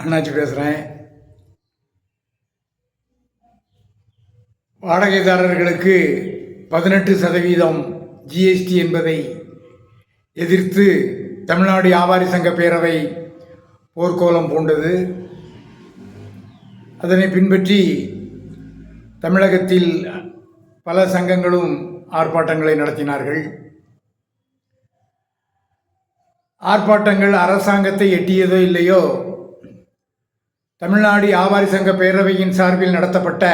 அண்ணாச்சி பேசுகிறேன் வாடகைதாரர்களுக்கு பதினெட்டு சதவீதம் ஜிஎஸ்டி என்பதை எதிர்த்து தமிழ்நாடு வியாபாரி சங்க பேரவை போர்க்கோலம் பூண்டது. அதனை பின்பற்றி தமிழகத்தில் பல சங்கங்களும் ஆர்ப்பாட்டங்களை நடத்தினார்கள். ஆர்ப்பாட்டங்கள் அரசாங்கத்தை எட்டியதோ இல்லையோ தமிழ்நாடு வியாபாரி சங்க பேரவையின் சார்பில் நடத்தப்பட்ட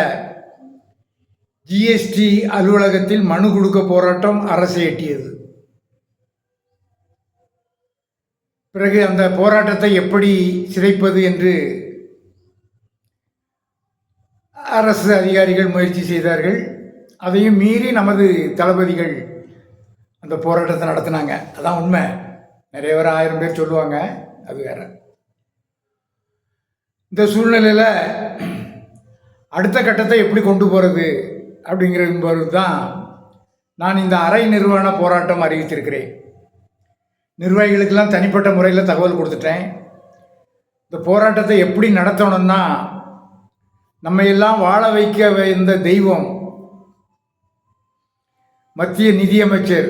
ஜிஎஸ்டி அலுவலகத்தில் மனு கொடுக்க போராட்டம் அரசை எட்டியது. பிறகு அந்த போராட்டத்தை எப்படி சிதைப்பது என்று அரசு அதிகாரிகள் முயற்சி செய்தார்கள். அதையும் மீறி நமது தளபதிகள் அந்த போராட்டத்தை நடத்தினாங்க. அதான் உண்மை. நிறைய பேர் ஆயிரம் பேர் சொல்லுவாங்க. அது வேறு. இந்த சூழ்நிலையில் அடுத்த கட்டத்தை எப்படி கொண்டு போகிறது அப்படிங்கிறது தான் நான் இந்த அரை நிர்வாண போராட்டம் அறிவித்திருக்கிறேன். நிர்வாகிகளுக்கெல்லாம் தனிப்பட்ட முறையில் தகவல் கொடுத்துட்டேன். இந்த போராட்டத்தை எப்படி நடத்தணும்னா நம்ம எல்லாம் வாழ வைக்க இந்த தெய்வம் மத்திய நிதியமைச்சர்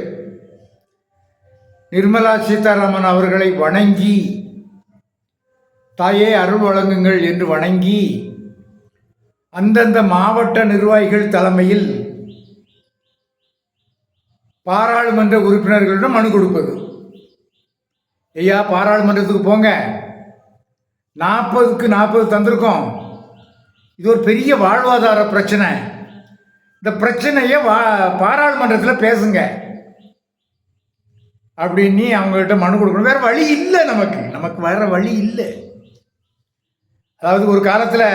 நிர்மலா சீதாராமன் அவர்களை வணங்கி தாயே அருள் வழங்குங்கள் என்று வணங்கி அந்தந்த மாவட்ட நிர்வாகிகள் தலைமையில் பாராளுமன்ற உறுப்பினர்களிடம் மனு கொடுப்பது. ஐயா பாராளுமன்றத்துக்கு போங்க. நாற்பதுக்கு நாற்பது தந்திருக்கோம். இது ஒரு பெரிய வாழ்வாதார பிரச்சனை. இந்த பிரச்சனையை வா பாராளுமன்றத்தில் பேசுங்க. அப்படின்னு அவங்ககிட்ட மனு கொடுக்கணும். வேறு வழி இல்லை நமக்கு. நமக்கு வேறு வழி இல்லை. அதாவது ஒரு காலத்தில்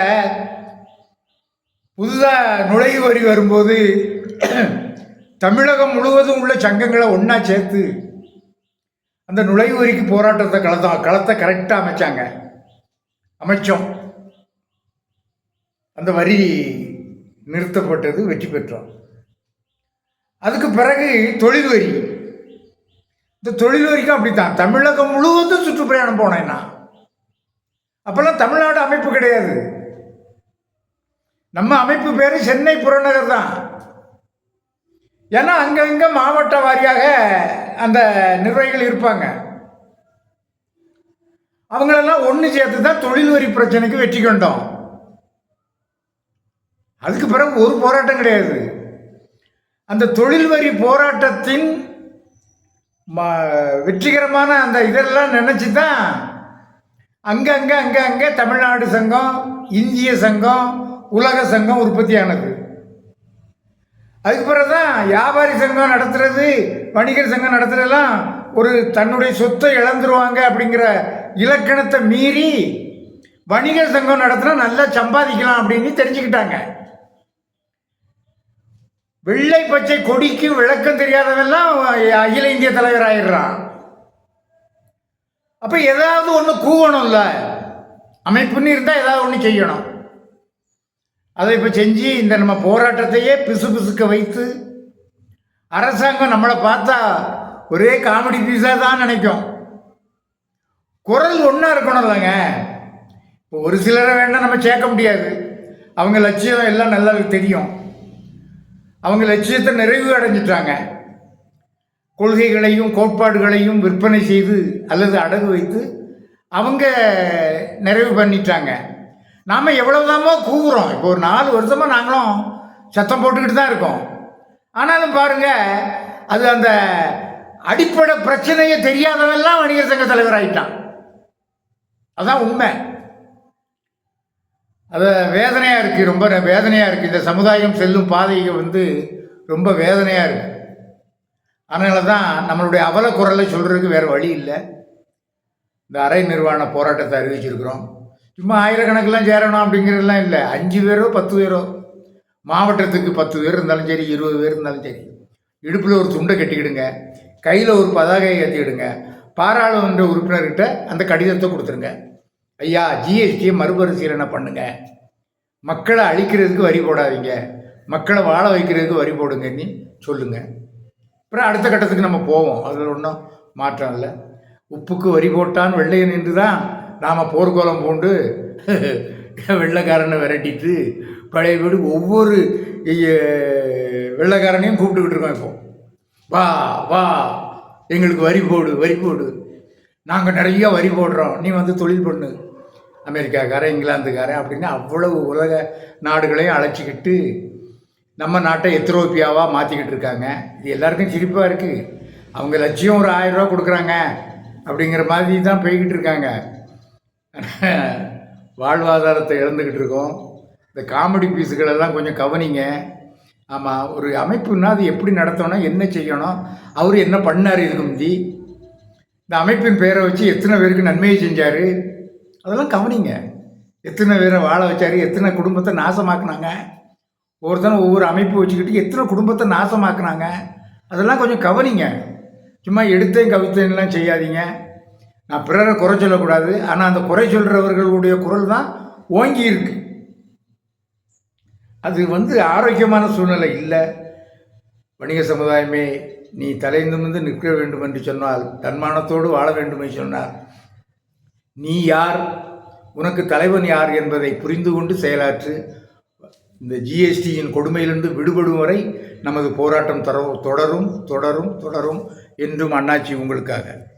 புதுதாக நுழைவு வரி வரும்போது தமிழகம் முழுவதும் உள்ள சங்கங்களை ஒன்றா சேர்த்து அந்த நுழைவு வரிக்கு போராட்டத்தை கலத்தோம் களத்தை கரெக்டாக அமைச்சாங்க. அமைச்சோம். அந்த வரி நிறுத்தப்பட்டது வெற்றி பெற்றோம். அதுக்கு பிறகு தொழில் வரி. இந்த தொழில் வரிக்கும் அப்படித்தான். தமிழகம் முழுவதும் சுற்றுப்பிரயாணம் போனேன் நான் அப்போல்லாம் தமிழ்நாடு அமைப்பு கிடையாது. நம்ம அமைப்பு பேர் சென்னை புறநகர் தான். ஏன்னா அங்கங்க மாவட்ட வாரியாக அந்த நிர்வாகிகள் இருப்பாங்க. அவங்களெல்லாம் ஒன்று சேர்த்து தான் தொழில் வரி பிரச்சனைக்கு வெற்றி கொண்டோம். அதுக்கு பிறகு ஒரு போராட்டம் கிடையாது. அந்த தொழில் வரி போராட்டத்தின் ம- வெற்றிகரமான அந்த இதெல்லாம் நினச்சி தான் அங்கங்கே அங்கே அங்கே தமிழ்நாடு சங்கம் இந்திய சங்கம் உலக சங்கம் உற்பத்தியானது. அதுக்கு பிறகு தான் வியாபாரி சங்கம் நடத்துறது வணிகர் சங்கம் நடத்துறதெல்லாம் ஒரு தன்னுடைய சொத்தை இழந்துருவாங்க அப்படிங்கிற இலக்கணத்தை மீறி வணிகர் சங்கம் நடத்தினா நல்லா சம்பாதிக்கலாம் அப்படின்னு தெரிஞ்சுக்கிட்டாங்க. வெள்ளை பச்சை கொடிக்கு விளக்கம் தெரியாதவெல்லாம் அகில இந்திய தலைவர் ஆயிடுறான் அப்போ ஏதாவது ஒன்று கூவணும்ல? அமைப்புன்னு இருந்தால் ஏதாவது ஒன்று செய்யணும். அதை இப்போ செஞ்சு இந்த நம்ம போராட்டத்தையே பிசு பிசுக்க வைத்து அரசாங்கம் நம்மளை பார்த்தா ஒரே காமெடி பீஸாக தான் நினைக்கும். குரல் ஒன்றா இருக்கணும் இல்லைங்க. இப்போ ஒரு சிலரை வேண்டாம் நம்ம சேர்க்க முடியாது. அவங்க லட்சியம் எல்லாம் நல்லா தெரியும். அவங்க லட்சியத்தை நிறைவு அடைஞ்சிட்டாங்க. கொள்கைகளையும் கோட்பாடுகளையும் விற்பனை செய்து அல்லது அடகு வைத்து அவங்க நிறைவு பண்ணிட்டாங்க. நாம் எவ்வளவுதாமோ கூவுறோம். இப்போ ஒரு நாலு வருஷமாக நாங்களும் சத்தம் போட்டுக்கிட்டு தான் இருக்கோம். ஆனாலும் பாருங்க அது அந்த அடிப்படை பிரச்சனையை தெரியாதவெல்லாம் வணிகர் சங்க தலைவர் ஆகிட்டான் அதான் உண்மை. அது வேதனையாக இருக்குது ரொம்ப வேதனையாக இருக்குது இந்த சமுதாயம் செல்லும் பாதையை வந்து ரொம்ப வேதனையாக இருக்குது அதனால தான் நம்மளுடைய அவல குரலை சொல்கிறதுக்கு வேறு வழி இல்லை. இந்த அரை நிர்வாண போராட்டத்தை அறிவிச்சிருக்கிறோம். சும்மா ஆயிரக்கணக்கெல்லாம் சேரணும் அப்படிங்கிறதெல்லாம் இல்லை. அஞ்சு பேரோ பத்து பேரோ. மாவட்டத்துக்கு பத்து பேர் இருந்தாலும் சரி இருபது பேர் இருந்தாலும் சரி. இடுப்பில் ஒரு துண்டை கட்டிக்கிடுங்க. கையில் ஒரு பதாகையை ஏற்றிக்கிடுங்க பாராளுமன்ற உறுப்பினர்கிட்ட அந்த கடிதத்தை கொடுத்துருங்க. ஐயா ஜிஎஸ்டியை மறுபரிசீலனை பண்ணுங்க. மக்களை அழிக்கிறதுக்கு வரி போடாதீங்க. மக்களை வாழ வைக்கிறதுக்கு வரி போடுங்கன்னு சொல்லுங்கள் அப்புறம் அடுத்த கட்டத்துக்கு நம்ம போவோம். அதில் ஒன்றும் மாற்றம் இல்லை. உப்புக்கு வரி போட்டான் வெள்ளையன் என்று தான் நாம் போர்க்கோலம் பூண்டு வெள்ளைக்காரனை விரட்டிட்டு பழைய வீடு ஒவ்வொரு வெள்ளைக்காரனையும் கூப்பிட்டுக்கிட்டு இருக்கோம் இப்போ. வா வா எங்களுக்கு வரி போடு வரி போடு. நாங்கள் நிறைய வரி போடுறோம். நீ வந்து தொழில் பண்ணு. அமெரிக்காக்காரன் இங்கிலாந்துக்காரன் அப்படின்னு அவ்வளவு உலக நாடுகளையும் அழைச்சிக்கிட்டு நம்ம நாட்டை எத்ரோப்பியாவாக மாற்றிக்கிட்டு இருக்காங்க. இது எல்லாருக்கும் சிரிப்பாக இருக்குது அவங்க லட்சியம் ஒரு ஆயிரம் ரூபா கொடுக்குறாங்க அப்படிங்கிற மாதிரி தான் போய்கிட்டு இருக்காங்க. வாழ்வாதாரத்தை இழந்துக்கிட்டு இருக்கோம். இந்த காமெடி பீஸுகளெல்லாம் கொஞ்சம் கவனிங்க. ஆமாம் ஒரு அமைப்புன்னா அது எப்படி நடத்தணும் என்ன செய்யணும் அவர் என்ன பண்ணார் இதுக்கு முந்தி? இந்த அமைப்பின் பேரை வச்சு எத்தனை பேருக்கு நன்மையை செஞ்சார்? அதெல்லாம் கவனிங்க. எத்தனை பேரை வாழ வச்சார்? எத்தனை குடும்பத்தை நாசமாக்குனாங்க? ஒவ்வொருத்தனும் ஒவ்வொரு அமைப்பு வச்சுக்கிட்டு எத்தனை குடும்பத்தை நாசமாக்குனாங்க? அதெல்லாம் கொஞ்சம் கவனிங்க. சும்மா எடுத்தேன் கவித்தேன்லாம் செய்யாதீங்க. நான் பிறரை குறை சொல்லக்கூடாது. ஆனால் அந்த குறை சொல்கிறவர்களுடைய குரல் தான் ஓங்கி இருக்கு. அது வந்து ஆரோக்கியமான சூழ்நிலை இல்லை. வணிக சமுதாயமே நீ தலைந்து நிமிர்ந்து நிற்க வேண்டும் என்று சொன்னால் தன்மானத்தோடு வாழ வேண்டும் என்று சொன்னார் நீ யார்? உனக்கு தலைவன் யார் என்பதை புரிந்து கொண்டு செயலாற்று. இந்த ஜிஎஸ்டியின் கொடுமையிலிருந்து விடுபடும் வரை நமது போராட்டம் தர தொடரும் தொடரும் தொடரும் என்றும் அண்ணாச்சி உங்களுக்காக.